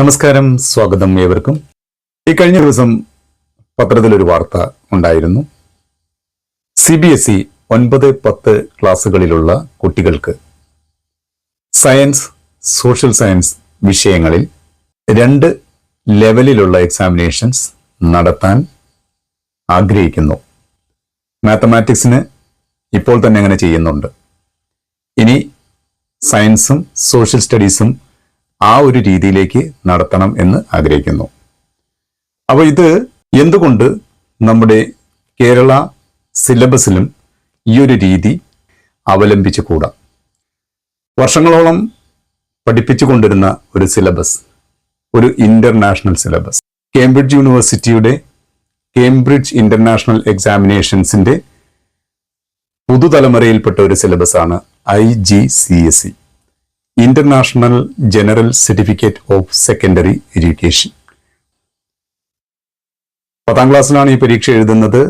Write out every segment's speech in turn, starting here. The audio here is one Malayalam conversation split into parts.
നമസ്കാരം സ്വാഗതം ഏവർക്കും. ഈ കഴിഞ്ഞ ദിവസം പത്രത്തിലൊരു വാർത്ത ഉണ്ടായിരുന്നു. സി ബി എസ് ഇ ഒൻപത് പത്ത് ക്ലാസ്സുകളിലുള്ള കുട്ടികൾക്ക് സയൻസ് സോഷ്യൽ സയൻസ് വിഷയങ്ങളിൽ രണ്ട് ലെവലിലുള്ള എക്സാമിനേഷൻസ് നടത്താൻ ആഗ്രഹിക്കുന്നു. മാത്തമാറ്റിക്സിന് ഇപ്പോൾ തന്നെ അങ്ങനെ ചെയ്യുന്നുണ്ട്. ഇനി സയൻസും സോഷ്യൽ സ്റ്റഡീസും ആ ഒരു രീതിയിലേക്ക് നടത്തണം എന്ന് ആഗ്രഹിക്കുന്നു. അപ്പോൾ ഇത് എന്തുകൊണ്ട് നമ്മുടെ കേരള സിലബസിലും ഈ ഒരു രീതി അവലംബിച്ചു കൂടാ? വർഷങ്ങളോളം പഠിപ്പിച്ചു കൊണ്ടിരുന്ന ഒരു സിലബസ് ഒരു ഇന്റർനാഷണൽ സിലബസ് കേംബ്രിഡ്ജ് യൂണിവേഴ്സിറ്റിയുടെ കേംബ്രിഡ്ജ് ഇന്റർനാഷണൽ എക്സാമിനേഷൻസിന്റെ പുതുതലമുറയിൽപ്പെട്ട ഒരു സിലബസാണ് I G C S C. International general certificate of secondary education പത്താം ക്ലാസ്സിലാണ് ഈ പരീക്ഷ എഴുതുന്നത്.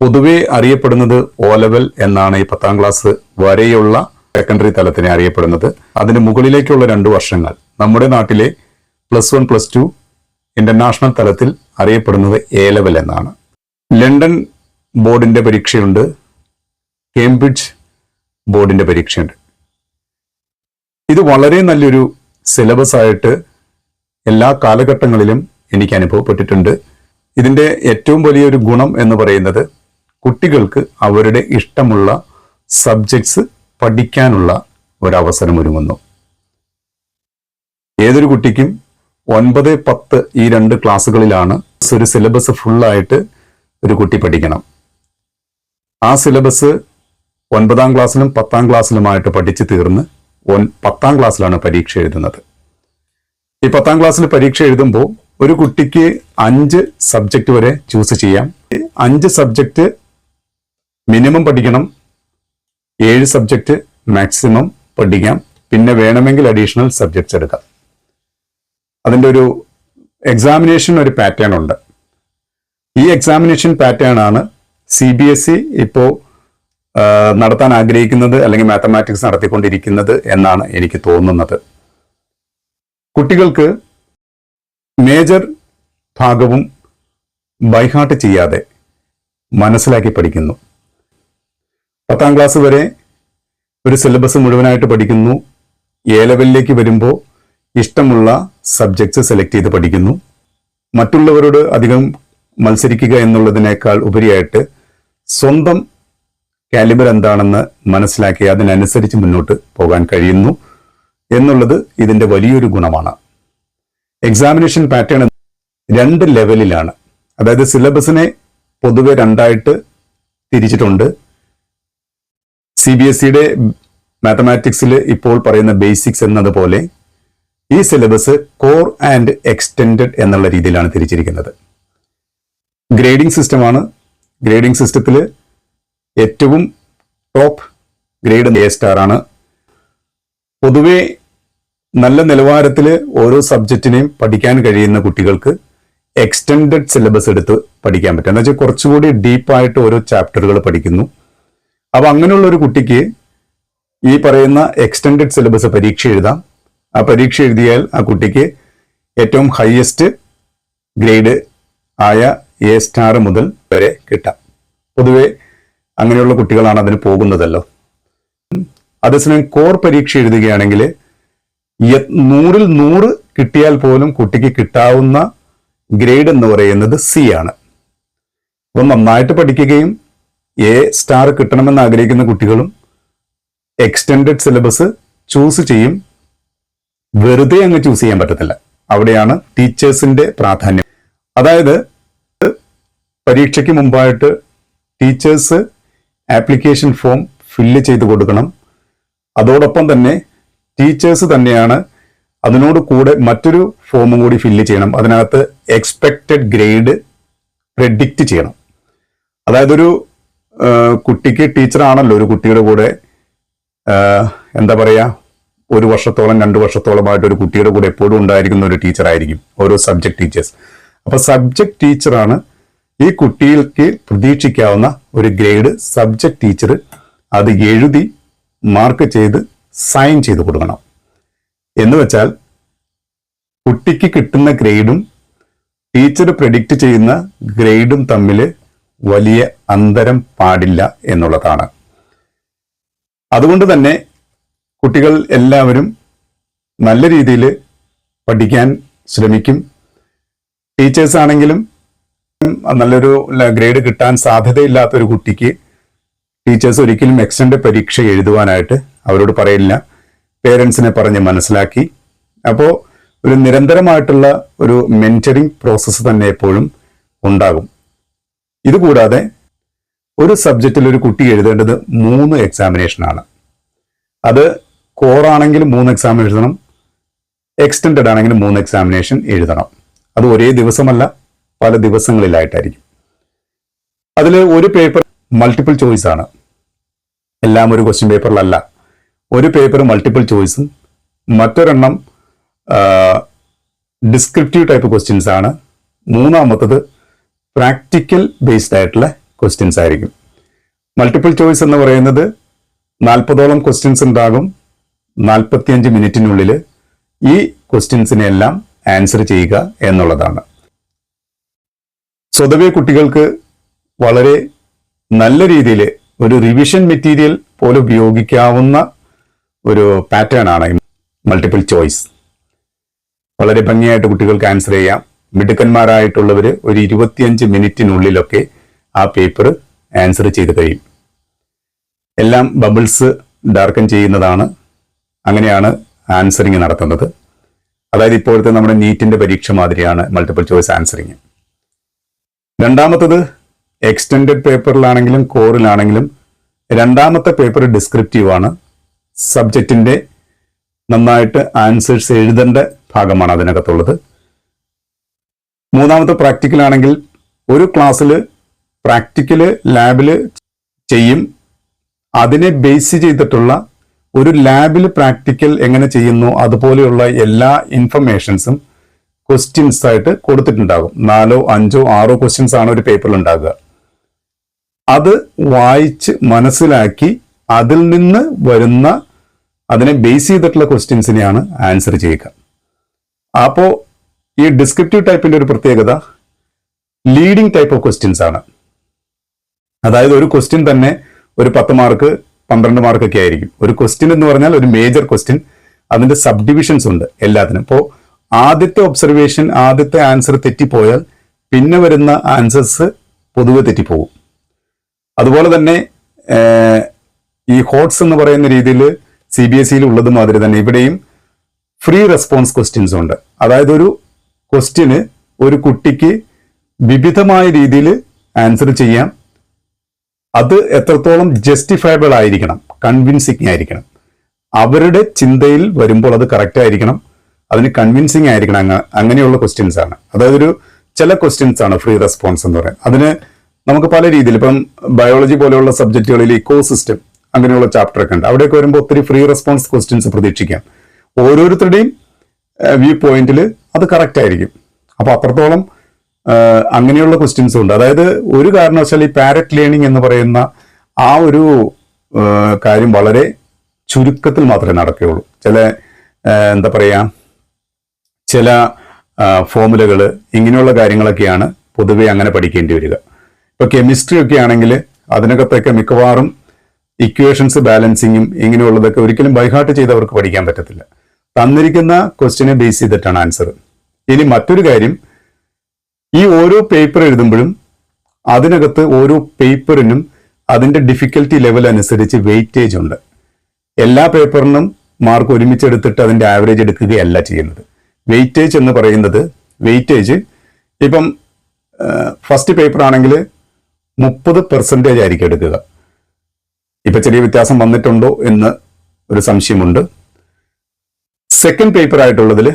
പൊതുവെ അറിയപ്പെടുന്നത് ഓ ലെവൽ എന്നാണ് ഈ പത്താം ക്ലാസ് വരെയുള്ള സെക്കൻഡറി തലത്തിനെ അറിയപ്പെടുന്നത്. അതിന് മുകളിലേക്കുള്ള രണ്ട് വർഷങ്ങൾ നമ്മുടെ നാട്ടിലെ plus one plus two international തലത്തിൽ അറിയപ്പെടുന്നത് എ ലെവൽ എന്നാണ്. ലണ്ടൻ ബോർഡിന്റെ പരീക്ഷയുണ്ട്. കേംബ്രിഡ്ജ് ബോർഡിന്റെ പരീക്ഷയുണ്ട്. ഇത് വളരെ നല്ലൊരു സിലബസ് ആയിട്ട് എല്ലാ കാലഘട്ടങ്ങളിലും എനിക്ക് അനുഭവപ്പെട്ടിട്ടുണ്ട്. ഇതിന്റെ ഏറ്റവും വലിയൊരു ഗുണം എന്ന് പറയുന്നത് കുട്ടികൾക്ക് അവരുടെ ഇഷ്ടമുള്ള സബ്ജക്ട്സ് പഠിക്കാനുള്ള ഒരവസരം ഒരുങ്ങുന്നു. ഏതൊരു കുട്ടിക്കും ഒൻപത് പത്ത് ഈ രണ്ട് ക്ലാസ്സുകളിലാണ് ഒരു സിലബസ് ഫുള്ളായിട്ട് ഒരു കുട്ടി പഠിക്കണം. ആ സിലബസ് ഒൻപതാം ക്ലാസ്സിലും പത്താം ക്ലാസ്സിലുമായിട്ട് പഠിച്ചു തീർന്ന് ഒൻ പത്താം ക്ലാസ്സിലാണ് പരീക്ഷ എഴുതുന്നത്. ഈ പത്താം ക്ലാസ്സിൽ പരീക്ഷ എഴുതുമ്പോൾ ഒരു കുട്ടിക്ക് അഞ്ച് സബ്ജക്റ്റ് വരെ ചൂസ് ചെയ്യാം. അഞ്ച് സബ്ജക്റ്റ് മിനിമം പഠിക്കണം ഏഴ് സബ്ജക്റ്റ് മാക്സിമം പഠിക്കാം പിന്നെ വേണമെങ്കിൽ അഡീഷണൽ സബ്ജക്ട്സ് എടുക്കാം. അതിന്റെ ഒരു എക്സാമിനേഷൻ ഒരു പാറ്റേൺ ഉണ്ട്. ഈ എക്സാമിനേഷൻ പാറ്റേൺ ആണ് സി ബി എസ് ഇ ഇപ്പോൾ നടത്താൻ ആഗ്രഹിക്കുന്നത് അല്ലെങ്കിൽ മാത്തമാറ്റിക്സ് നടത്തിക്കൊണ്ടിരിക്കുന്നത് എന്നാണ് എനിക്ക് തോന്നുന്നത്. കുട്ടികൾക്ക് മേജർ ഭാഗവും ബൈഹാർട്ട് ചെയ്യാതെ മനസ്സിലാക്കി പഠിക്കുന്നു. പത്താം ക്ലാസ് വരെ ഒരു സിലബസ് മുഴുവനായിട്ട് പഠിക്കുന്നു. എ ലെവലിലേക്ക് വരുമ്പോൾ ഇഷ്ടമുള്ള സബ്ജക്ട്സ് സെലക്ട് ചെയ്ത് പഠിക്കുന്നു. മറ്റുള്ളവരോട് അധികം മത്സരിക്കുക എന്നുള്ളതിനേക്കാൾ ഉപരിയായിട്ട് സ്വന്തം കാലിബർ എന്താണെന്ന് മനസ്സിലാക്കി അതിനനുസരിച്ച് മുന്നോട്ട് പോകാൻ കഴിയുന്നു എന്നുള്ളത് ഇതിന്റെ വലിയൊരു ഗുണമാണ്. എക്സാമിനേഷൻ പാറ്റേൺ രണ്ട് ലെവലിലാണ് അതായത് സിലബസിനെ പൊതുവെ രണ്ടായിട്ട് തിരിച്ചിട്ടുണ്ട്. സി ബി എസ് സിയുടെ മാത്തമാറ്റിക്സിൽ ഇപ്പോൾ പറയുന്ന ബേസിക്സ് എന്നതുപോലെ ഈ സിലബസ് കോർ ആൻഡ് എക്സ്റ്റെൻഡഡ് എന്നുള്ള രീതിയിലാണ് തിരിച്ചിരിക്കുന്നത്. ഗ്രേഡിംഗ് സിസ്റ്റമാണ് ഗ്രേഡിംഗ് സിസ്റ്റത്തിൽ ഏറ്റവും ടോപ്പ് ഗ്രേഡ് എ സ്റ്റാർ ആണ്. പൊതുവെ നല്ല നിലവാരത്തിൽ ഓരോ സബ്ജക്റ്റിനെയും പഠിക്കാൻ കഴിയുന്ന കുട്ടികൾക്ക് എക്സ്റ്റെൻഡഡ് സിലബസ് എടുത്ത് പഠിക്കാൻ പറ്റും. എന്ന് വെച്ചാൽ കുറച്ചുകൂടി ഡീപ്പായിട്ട് ഓരോ ചാപ്റ്ററുകൾ പഠിക്കുന്നു. അപ്പോൾ അങ്ങനെയുള്ള ഒരു കുട്ടിക്ക് ഈ പറയുന്ന എക്സ്റ്റെൻഡഡ് സിലബസ് പരീക്ഷ എഴുതാം. ആ പരീക്ഷ എഴുതിയാൽ ആ കുട്ടിക്ക് ഏറ്റവും ഹയസ്റ്റ് ഗ്രേഡ് ആയ എ സ്റ്റാർ മുതൽ വരെ കിട്ടാം. പൊതുവെ അങ്ങനെയുള്ള കുട്ടികളാണ് അതിന് പോകുന്നതല്ലോ. അതേസമയം കോർ പരീക്ഷ എഴുതുകയാണെങ്കിൽ നൂറിൽ നൂറ് കിട്ടിയാൽ പോലും കുട്ടിക്ക് കിട്ടാവുന്ന ഗ്രേഡ് എന്ന് പറയുന്നത് സി ആണ്. അപ്പം നന്നായിട്ട് പഠിക്കുകയും എ സ്റ്റാർ കിട്ടണമെന്ന് ആഗ്രഹിക്കുന്ന കുട്ടികളും എക്സ്റ്റെൻഡഡ് സിലബസ് ചൂസ് ചെയ്യും. വെറുതെ അങ്ങ് ചൂസ് ചെയ്യാൻ പറ്റത്തില്ല. അവിടെയാണ് ടീച്ചേഴ്സിന്റെ പ്രാധാന്യം. അതായത് പരീക്ഷയ്ക്ക് മുമ്പായിട്ട് ടീച്ചേഴ്സ് ആപ്ലിക്കേഷൻ ഫോം ഫില്ല് ചെയ്ത് കൊടുക്കണം. അതോടൊപ്പം തന്നെ ടീച്ചേഴ്സ് തന്നെയാണ് അതിനോട് കൂടെ മറ്റൊരു ഫോമും കൂടി ഫില്ല് ചെയ്യണം. അതിനകത്ത് എക്സ്പെക്റ്റഡ് ഗ്രേഡ് പ്രെഡിക്റ്റ് ചെയ്യണം. അതായത് ഒരു കുട്ടിക്ക് ടീച്ചറാണല്ലോ ഒരു കുട്ടിയുടെ കൂടെ എന്താ പറയുക ഒരു വർഷത്തോളം രണ്ട് വർഷത്തോളമായിട്ട് ഒരു കുട്ടിയുടെ കൂടെ എപ്പോഴും ഉണ്ടായിരിക്കുന്ന ഒരു ടീച്ചറായിരിക്കും ഓരോ സബ്ജക്ട് ടീച്ചേഴ്സ് അപ്പൊ സബ്ജക്ട് ടീച്ചറാണ് ഈ കുട്ടികൾക്ക് പ്രതീക്ഷിക്കാവുന്ന ഒരു ഗ്രേഡ് സബ്ജക്ട് ടീച്ചർ അത് എഴുതി മാർക്ക് ചെയ്ത് സൈൻ ചെയ്ത് കൊടുക്കണം. എന്ന് വെച്ചാൽ കുട്ടിക്ക് കിട്ടുന്ന ഗ്രേഡും ടീച്ചർ പ്രഡിക്റ്റ് ചെയ്യുന്ന ഗ്രേഡും തമ്മിൽ വലിയ അന്തരം പാടില്ല എന്നുള്ളതാണ്. അതുകൊണ്ട് തന്നെ കുട്ടികൾ എല്ലാവരും നല്ല രീതിയിൽ പഠിക്കാൻ ശ്രമിക്കും. ടീച്ചേഴ്സ് ആണെങ്കിലും നല്ലൊരു ഗ്രേഡ് കിട്ടാൻ സാധ്യതയില്ലാത്ത ഒരു കുട്ടിക്ക് ടീച്ചേഴ്സ് ഒരിക്കലും എക്സ്റ്റൻഡ് പരീക്ഷ എഴുതുവാനായിട്ട് അവരോട് പറയില്ല. പേരൻസിനെ പറഞ്ഞ് മനസ്സിലാക്കി. അപ്പോൾ ഒരു നിരന്തരമായിട്ടുള്ള ഒരു മെന്ററിങ് പ്രോസസ്സ് തന്നെ എപ്പോഴും ഉണ്ടാകും. ഇതുകൂടാതെ ഒരു സബ്ജക്റ്റിൽ ഒരു കുട്ടി എഴുതേണ്ടത് മൂന്ന് എക്സാമിനേഷനാണ് അത് കോറാണെങ്കിൽ മൂന്ന് എക്സാം എഴുതണം എക്സ്റ്റൻഡ് ആണെങ്കിൽ മൂന്ന് എക്സാമിനേഷൻ എഴുതണം. അത് ഒരേ ദിവസമല്ല പല ദിവസങ്ങളിലായിട്ടായിരിക്കും. അതിൽ ഒരു പേപ്പർ മൾട്ടിപ്പിൾ ചോയ്സ് ആണ്. എല്ലാം ഒരു ക്വസ്റ്റ്യൻ പേപ്പറിലല്ല ഒരു പേപ്പർ മൾട്ടിപ്പിൾ ചോയ്സും മറ്റൊരെണ്ണം ഡിസ്ക്രിപ്റ്റീവ് ടൈപ്പ് ക്വസ്റ്റ്യൻസ് ആണ്. മൂന്നാമത്തത് പ്രാക്ടിക്കൽ ബേസ്ഡ് ആയിട്ടുള്ള ക്വസ്റ്റ്യൻസ് ആയിരിക്കും. മൾട്ടിപ്പിൾ ചോയ്സ് എന്ന് പറയുന്നത് നാൽപ്പതോളം ക്വസ്റ്റ്യൻസ് ഉണ്ടാകും. നാൽപ്പത്തിയഞ്ച് മിനിറ്റിനുള്ളിൽ ഈ ക്വസ്റ്റ്യൻസിനെല്ലാം ആൻസർ ചെയ്യുക എന്നുള്ളതാണ്. സ്വതവേ കുട്ടികൾക്ക് വളരെ നല്ല രീതിയിൽ ഒരു റിവിഷൻ മെറ്റീരിയൽ പോലെ ഉപയോഗിക്കാവുന്ന ഒരു പാറ്റേൺ ആണ് മൾട്ടിപ്പിൾ ചോയ്സ് വളരെ ഭംഗിയായിട്ട് കുട്ടികൾക്ക് ആൻസർ ചെയ്യാം. മിടുക്കന്മാരായിട്ടുള്ളവർ ഒരു ഇരുപത്തിയഞ്ച് മിനിറ്റിനുള്ളിലൊക്കെ ആ പേപ്പർ ആൻസർ ചെയ്ത് കഴിയും. എല്ലാം ബബിൾസ് ഡാർക്കൻ ചെയ്യുന്നതാണ്. അങ്ങനെയാണ് ആൻസറിങ് നടത്തുന്നത്. അതായത് ഇപ്പോഴത്തെ നമ്മുടെ നീറ്റിന്റെ പരീക്ഷ മാതിരിയാണ് മൾട്ടിപ്പിൾ ചോയ്സ് ആൻസറിങ് രണ്ടാമത്തത് എക്സ്റ്റൻഡഡ് പേപ്പറിലാണെങ്കിലും കോറിലാണെങ്കിലും രണ്ടാമത്തെ പേപ്പർ ഡിസ്ക്രിപ്റ്റീവ് ആണ്. സബ്ജക്റ്റിന്റെ നന്നായിട്ട് ആൻസേഴ്സ് എഴുതേണ്ട ഭാഗമാണ് അതിനകത്തുള്ളത്. മൂന്നാമത്തെ പ്രാക്ടിക്കൽ ആണെങ്കിൽ ഒരു ക്ലാസ്സിൽ പ്രാക്ടിക്കൽ ലാബിൽ ചെയ്യും. അതിനെ ബേസ് ചെയ്തിട്ടുള്ള ഒരു ലാബിൽ പ്രാക്ടിക്കൽ എങ്ങനെ ചെയ്യുന്നു അതുപോലെയുള്ള എല്ലാ ഇൻഫർമേഷൻസും ക്വസ്റ്റ്യൻസ് ആയിട്ട് കൊടുത്തിട്ടുണ്ടാകും. നാലോ അഞ്ചോ ആറോ ക്വസ്റ്റ്യൻസ് ആണ് ഒരു പേപ്പറിൽ ഉണ്ടാകുക. അത് വായിച്ച് മനസ്സിലാക്കി അതിൽ നിന്ന് വരുന്ന അതിനെ ബേസ് ചെയ്തിട്ടുള്ള ക്വസ്റ്റ്യൻസിനെയാണ് ആൻസർ ചെയ്യുക. അപ്പോൾ ഈ ഡിസ്ക്രിപ്റ്റീവ് ടൈപ്പിന്റെ ഒരു പ്രത്യേകത ലീഡിംഗ് ടൈപ്പ് ഓഫ് ക്വസ്റ്റ്യൻസ് ആണ്. അതായത് ഒരു ക്വസ്റ്റ്യൻ തന്നെ ഒരു പത്ത് മാർക്ക് പന്ത്രണ്ട് മാർക്കൊക്കെ ആയിരിക്കും. ഒരു ക്വസ്റ്റ്യൻ എന്ന് പറഞ്ഞാൽ ഒരു മേജർ ക്വസ്റ്റ്യൻ അതിന്റെ സബ് ഡിവിഷൻസ് ഉണ്ട് എല്ലാത്തിനും. ഇപ്പോൾ ആദ്യത്തെ ഒബ്സർവേഷൻ ആദ്യത്തെ ആൻസർ തെറ്റിപ്പോയാൽ പിന്നെ വരുന്ന ആൻസേഴ്സ് പൊതുവെ തെറ്റിപ്പോകും അതുപോലെ തന്നെ ഈ ഹോട്ട്സ് എന്ന് പറയുന്ന രീതിയിൽ സി ബി എസ് സിയിൽ ഉള്ളത് മാതിരി തന്നെ ഇവിടെയും ഫ്രീ റെസ്പോൺസ് ക്വസ്റ്റ്യൻസ് ഉണ്ട്. അതായത് ഒരു ക്വസ്റ്റ്യന് ഒരു കുട്ടിക്ക് വിവിധമായ രീതിയിൽ ആൻസർ ചെയ്യാം. അത് എത്രത്തോളം ജസ്റ്റിഫയബിൾ ആയിരിക്കണം കൺവിൻസിങ് ആയിരിക്കണം. അവരുടെ ചിന്തയിൽ വരുമ്പോൾ അത് കറക്റ്റ് ആയിരിക്കണം. അതിന് കൺവിൻസിങ് ആയിരിക്കണം അങ്ങ് അങ്ങനെയുള്ള ക്വസ്റ്റ്യൻസ് ആണ്. അതായത് ഒരു ചില ക്വസ്റ്റ്യൻസ് ആണ് ഫ്രീ റെസ്പോൺസ് എന്ന് പറയുന്നത്. അതിന് നമുക്ക് പല രീതിയിൽ ഇപ്പം ബയോളജി പോലെയുള്ള സബ്ജക്റ്റുകളിൽ ഇക്കോ സിസ്റ്റം അങ്ങനെയുള്ള ചാപ്റ്റർ ഒക്കെ ഉണ്ട്. അവിടെയൊക്കെ വരുമ്പോൾ ഒത്തിരി ഫ്രീ റെസ്പോൺസ് ക്വസ്റ്റ്യൻസ് പ്രതീക്ഷിക്കാം. ഓരോരുത്തരുടെയും വ്യൂ പോയിന്റിൽ അത് കറക്റ്റ് ആയിരിക്കും. അപ്പോൾ അത്രത്തോളം അങ്ങനെയുള്ള ക്വസ്റ്റ്യൻസും ഉണ്ട്. അതായത് ഒരു കാരണവശാൽ ഈ പാരറ്റ് ലേണിംഗ് എന്ന് പറയുന്ന ആ ഒരു കാര്യം വളരെ ചുരുക്കത്തിൽ മാത്രമേ നടക്കുകയുള്ളൂ. ചില എന്താ പറയുക ചില ഫോമുലകൾ ഇങ്ങനെയുള്ള കാര്യങ്ങളൊക്കെയാണ് പൊതുവെ അങ്ങനെ പഠിക്കേണ്ടി വരിക. ഇപ്പൊ കെമിസ്ട്രി ഒക്കെ ആണെങ്കിൽ അതിനകത്തൊക്കെ മിക്കവാറും ഇക്വേഷൻസ് ബാലൻസിങ്ങും ഇങ്ങനെയുള്ളതൊക്കെ ഒരിക്കലും ബൈഹാർട്ട് ചെയ്തവർക്ക് പഠിക്കാൻ പറ്റത്തില്ല. തന്നിരിക്കുന്ന ക്വസ്റ്റിനെ ബേസ് ചെയ്തിട്ടാണ് ആൻസർ ഇനി മറ്റൊരു കാര്യം ഈ ഓരോ പേപ്പർ എഴുതുമ്പോഴും അതിനകത്ത് ഓരോ പേപ്പറിനും അതിന്റെ ഡിഫിക്കൽറ്റി ലെവൽ അനുസരിച്ച് വെയിറ്റേജ് ഉണ്ട്. എല്ലാ പേപ്പറിനും മാർക്ക് ഒരുമിച്ച് ഒരുമിച്ചെടുത്തിട്ട് അതിന്റെ ആവറേജ് എടുക്കുകയല്ല ചെയ്യുന്നത്. വെയിറ്റേജ് എന്ന് പറയുന്നത് വെയിറ്റേജ് ഇപ്പം ഫസ്റ്റ് പേപ്പർ ആണെങ്കിൽ മുപ്പത് പെർസെന്റേജ് ആയിരിക്കും എടുക്കുക. ഇപ്പം ചെറിയ വ്യത്യാസം വന്നിട്ടുണ്ടോ എന്ന് ഒരു സംശയമുണ്ട്. സെക്കൻഡ് പേപ്പർ ആയിട്ടുള്ളതിൽ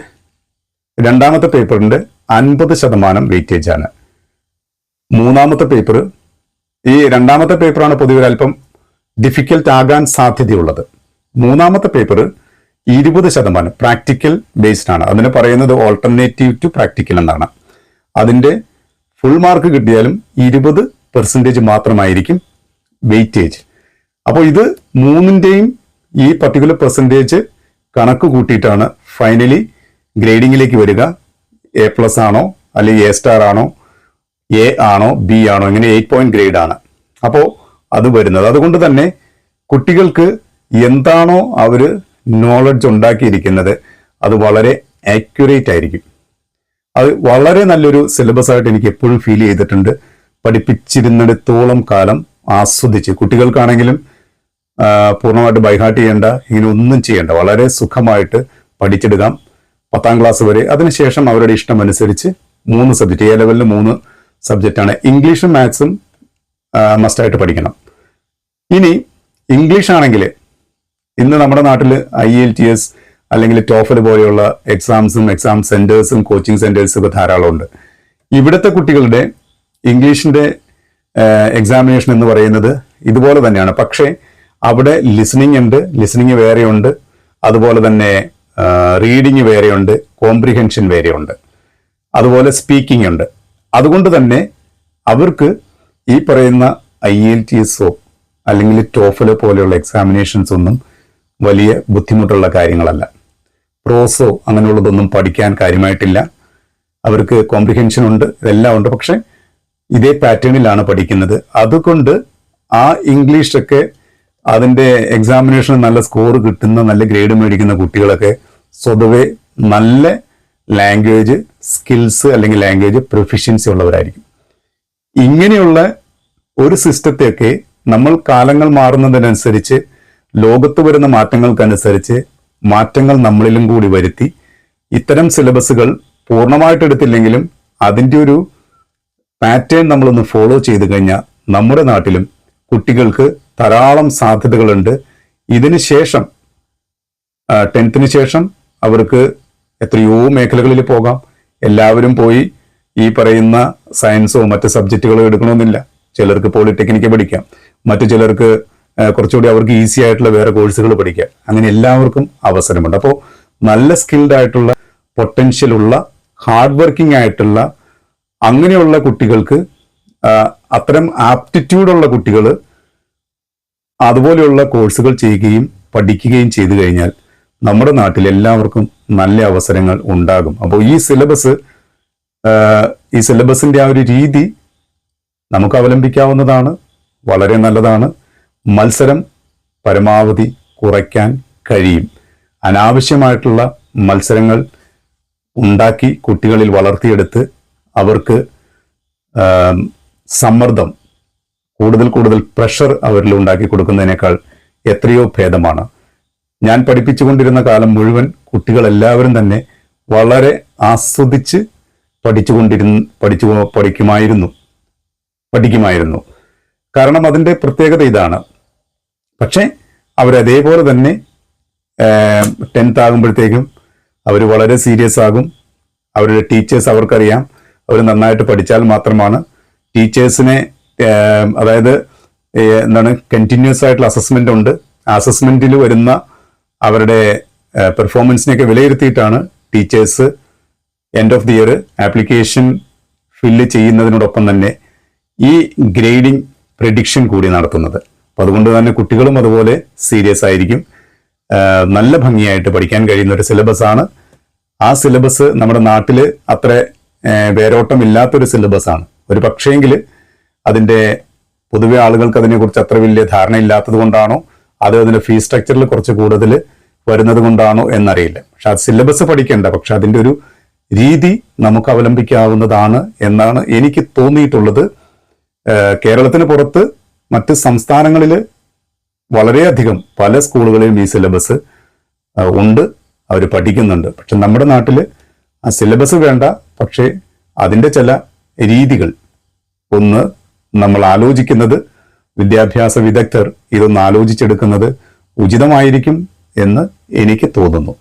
രണ്ടാമത്തെ പേപ്പറിന്റെ അൻപത് ശതമാനം വെയിറ്റേജ് ആണ്. മൂന്നാമത്തെ പേപ്പർ ഈ രണ്ടാമത്തെ പേപ്പറാണ് പൊതുവെ അല്പം ഡിഫിക്കൽട്ട് ആകാൻ സാധ്യതയുള്ളത്. മൂന്നാമത്തെ പേപ്പർ ഇരുപത് ശതമാനം പ്രാക്ടിക്കൽ ബേസ്ഡ് ആണ്. അതിന് പറയുന്നത് ഓൾട്ടർനേറ്റീവ് ടു പ്രാക്ടിക്കൽ എന്നാണ്. അതിന്റെ ഫുൾ മാർക്ക് കിട്ടിയാലും ഇരുപത് പെർസെന്റേജ് മാത്രമായിരിക്കും വെയിറ്റേജ് അപ്പോൾ ഇത് മൂന്നിന്റെയും ഈ പർട്ടിക്കുലർ പെർസെന്റേജ് കണക്ക് കൂട്ടിയിട്ടാണ് ഫൈനലി ഗ്രേഡിങ്ങിലേക്ക് വരിക. എ പ്ലസ് ആണോ അല്ലെങ്കിൽ എ സ്റ്റാർ ആണോ എ ആണോ ബി ആണോ ഇങ്ങനെ എയ്റ്റ് പോയിന്റ് ഗ്രേഡ് ആണ്. അപ്പോൾ അത് വരുന്നത്. അതുകൊണ്ട് തന്നെ കുട്ടികൾക്ക് എന്താണോ അവർ നോളജ് ഉണ്ടാക്കിയിരിക്കുന്നത് അത് വളരെ ആക്യുറേറ്റ് ആയിരിക്കും. അത് വളരെ നല്ലൊരു സിലബസ് ആയിട്ട് എനിക്ക് എപ്പോഴും ഫീൽ ചെയ്തിട്ടുണ്ട്. പഠിപ്പിച്ചിരുന്നിടത്തോളം കാലം ആസ്വദിച്ച്. കുട്ടികൾക്കാണെങ്കിലും പൂർണമായിട്ട് ബൈഹാർട്ട് ചെയ്യേണ്ട ഇങ്ങനെ ഒന്നും ചെയ്യേണ്ട. വളരെ സുഖമായിട്ട് പഠിച്ചെടുക്കാം. പത്താം ക്ലാസ് വരെ. അതിനുശേഷം അവരുടെ ഇഷ്ടം അനുസരിച്ച് മൂന്ന് സബ്ജക്റ്റ് എ ലെവലിൽ മൂന്ന് സബ്ജക്റ്റാണ് ഇംഗ്ലീഷും മാത്സും മസ്റ്റായിട്ട് പഠിക്കണം. ഇനി ഇംഗ്ലീഷ് ആണെങ്കിൽ ഇന്ന് നമ്മുടെ നാട്ടിൽ ഐ എൽ ടി എസ് അല്ലെങ്കിൽ ടോഫൽ പോലെയുള്ള എക്സാംസും എക്സാം സെന്റേഴ്സും കോച്ചിങ് സെന്റേഴ്സും ഒക്കെ ധാരാളമുണ്ട്. ഇവിടുത്തെ കുട്ടികളുടെ ഇംഗ്ലീഷിന്റെ എക്സാമിനേഷൻ എന്ന് പറയുന്നത് ഇതുപോലെ തന്നെയാണ്. പക്ഷേ അവിടെ ലിസണിങ് ഉണ്ട് ലിസണിങ് വേറെയുണ്ട്. അതുപോലെ തന്നെ റീഡിങ് വേറെയുണ്ട് കോംപ്രിഹെൻഷൻ വേറെയുണ്ട്. അതുപോലെ സ്പീക്കിംഗ് ഉണ്ട്. അതുകൊണ്ട് തന്നെ അവർക്ക് ഈ പറയുന്ന ഐ എൽ ടി എസോ അല്ലെങ്കിൽ ടോഫൽ പോലെയുള്ള എക്സാമിനേഷൻസ് ഒന്നും വലിയ ബുദ്ധിമുട്ടുള്ള കാര്യങ്ങളല്ല. പ്രോസോ അങ്ങനെയുള്ളതൊന്നും പഠിക്കാൻ കാര്യമായിട്ടില്ല. അവർക്ക് കോംപ്രിഹെൻഷൻ ഉണ്ട് ഇതെല്ലാം ഉണ്ട്. പക്ഷെ ഇതേ പാറ്റേണിലാണ് പഠിക്കുന്നത്. അതുകൊണ്ട് ആ ഇംഗ്ലീഷൊക്കെ അതിന്റെ എക്സാമിനേഷന് നല്ല സ്കോർ കിട്ടുന്ന നല്ല ഗ്രേഡ് മേടിക്കുന്ന കുട്ടികളൊക്കെ സ്വതവേ നല്ല ലാംഗ്വേജ് സ്കിൽസ് അല്ലെങ്കിൽ ലാംഗ്വേജ് പ്രൊഫിഷ്യൻസി ഉള്ളവരായിരിക്കും. ഇങ്ങനെയുള്ള ഒരു സിസ്റ്റത്തെയൊക്കെ നമ്മൾ കാലങ്ങൾ മാറുന്നതിനനുസരിച്ച് ലോകത്ത് വരുന്ന മാറ്റങ്ങൾക്കനുസരിച്ച് മാറ്റങ്ങൾ നമ്മളിലും കൂടി വരുത്തി ഇത്തരം സിലബസുകൾ പൂർണമായിട്ട് എടുത്തില്ലെങ്കിലും അതിന്റെ ഒരു പാറ്റേൺ നമ്മളൊന്ന് ഫോളോ ചെയ്തു കഴിഞ്ഞാൽ നമ്മുടെ നാട്ടിലും കുട്ടികൾക്ക് ധാരാളം സാധ്യതകളുണ്ട്. ഇതിന് ശേഷം ടെൻത്തിന് ശേഷം അവർക്ക് എത്രയോ മേഖലകളിൽ പോകാം. എല്ലാവരും പോയി ഈ പറയുന്ന സയൻസോ മറ്റ് സബ്ജക്റ്റുകളോ എടുക്കണമെന്നില്ല. ചിലർക്ക് പോളിടെക്നിക്ക് പഠിക്കാം. മറ്റു ചിലർക്ക് കുറച്ചുകൂടി അവർക്ക് ഈസി ആയിട്ടുള്ള വേറെ കോഴ്സുകൾ പഠിക്കാം. അങ്ങനെ എല്ലാവർക്കും അവസരമുണ്ട്. അപ്പോൾ നല്ല സ്കിൽഡ് ആയിട്ടുള്ള പൊട്ടൻഷ്യൽ ഉള്ള ഹാർഡ് വർക്കിംഗ് ആയിട്ടുള്ള അങ്ങനെയുള്ള കുട്ടികൾക്ക് അത്തരം ആപ്റ്റിറ്റ്യൂഡുള്ള കുട്ടികൾ അതുപോലെയുള്ള കോഴ്സുകൾ ചെയ്യുകയും പഠിക്കുകയും ചെയ്തു കഴിഞ്ഞാൽ നമ്മുടെ നാട്ടിൽ എല്ലാവർക്കും നല്ല അവസരങ്ങൾ ഉണ്ടാകും. അപ്പോൾ ഈ സിലബസ് ഈ സിലബസിന്റെ ആ ഒരു രീതി നമുക്ക് അവലംബിക്കാവുന്നതാണ് വളരെ നല്ലതാണ്. മത്സരം പരമാവധി കുറയ്ക്കാൻ കഴിയും. അനാവശ്യമായിട്ടുള്ള മത്സരങ്ങൾ ഉണ്ടാക്കി കുട്ടികളിൽ വളർത്തിയെടുത്ത് അവർക്ക് സമ്മർദ്ദം കൂടുതൽ കൂടുതൽ പ്രഷർ അവരിൽ ഉണ്ടാക്കി കൊടുക്കുന്നതിനേക്കാൾ എത്രയോ ഭേദമാണ്. ഞാൻ പഠിപ്പിച്ചുകൊണ്ടിരുന്ന കാലം മുഴുവൻ കുട്ടികളെല്ലാവരും തന്നെ വളരെ ആസ്വദിച്ച് പഠിച്ചുകൊണ്ടിരുന്ന പഠിച്ചു പഠിക്കുമായിരുന്നു പഠിക്കുമായിരുന്നു. കാരണം അതിന്റെ പ്രത്യേകത ഇതാണ്. പക്ഷേ അവരതേപോലെ തന്നെ ടെൻത്ത് ആകുമ്പോഴത്തേക്കും അവർ വളരെ സീരിയസ് ആകും. അവരുടെ ടീച്ചേഴ്സ് അവർക്കറിയാം. അവർ നന്നായിട്ട് പഠിച്ചാൽ മാത്രമാണ് ടീച്ചേഴ്സിനെ അതായത് എന്താണ് കണ്ടിന്യൂസ് ആയിട്ടുള്ള അസസ്മെന്റ് ഉണ്ട്. അസസ്മെന്റിൽ വരുന്ന അവരുടെ പെർഫോമൻസിനെയൊക്കെ വിലയിരുത്തിയിട്ടാണ് teachers end of the year application fill ചെയ്യുന്നതിനോടൊപ്പം തന്നെ ഈ ഗ്രേഡിംഗ് പ്രെഡിക്ഷൻ കൂടി നടത്തുന്നത്. അപ്പൊ അതുകൊണ്ട് തന്നെ കുട്ടികളും അതുപോലെ സീരിയസ് ആയിരിക്കും. നല്ല ഭംഗിയായിട്ട് പഠിക്കാൻ കഴിയുന്ന ഒരു സിലബസ് ആണ്. ആ സിലബസ് നമ്മുടെ നാട്ടിൽ അത്ര വേരോട്ടമില്ലാത്തൊരു സിലബസ് ആണ്. ഒരു പക്ഷേങ്കിൽ അതിന്റെ പൊതുവെ ആളുകൾക്ക് അതിനെക്കുറിച്ച് അത്ര വലിയ ധാരണ ഇല്ലാത്തത് കൊണ്ടാണോ അത് അതിന്റെ ഫീസ് സ്ട്രക്ചറിൽ കുറച്ച് കൂടുതൽ വരുന്നത് കൊണ്ടാണോ എന്നറിയില്ല. പക്ഷെ ആ സിലബസ് പഠിക്കേണ്ട പക്ഷെ അതിന്റെ ഒരു രീതി നമുക്ക് അവലംബിക്കാവുന്നതാണ് എന്നാണ് എനിക്ക് തോന്നിയിട്ടുള്ളത്. കേരളത്തിന് പുറത്ത് മറ്റ് സംസ്ഥാനങ്ങളിൽ വളരെയധികം പല സ്കൂളുകളിലും ഈ സിലബസ് ഉണ്ട് അവർ പഠിക്കുന്നുണ്ട്. പക്ഷെ നമ്മുടെ നാട്ടിൽ ആ സിലബസ് വേണ്ട പക്ഷേ അതിന്റെ ചില രീതികൾ. ഒന്ന് നമ്മൾ ആലോചിക്കുന്നത് വിദ്യാഭ്യാസ വിദഗ്ധർ ഇതൊന്ന് ആലോചിച്ചെടുക്കുന്നത് ഉചിതമായിരിക്കും എന്ന് എനിക്ക് തോന്നുന്നു.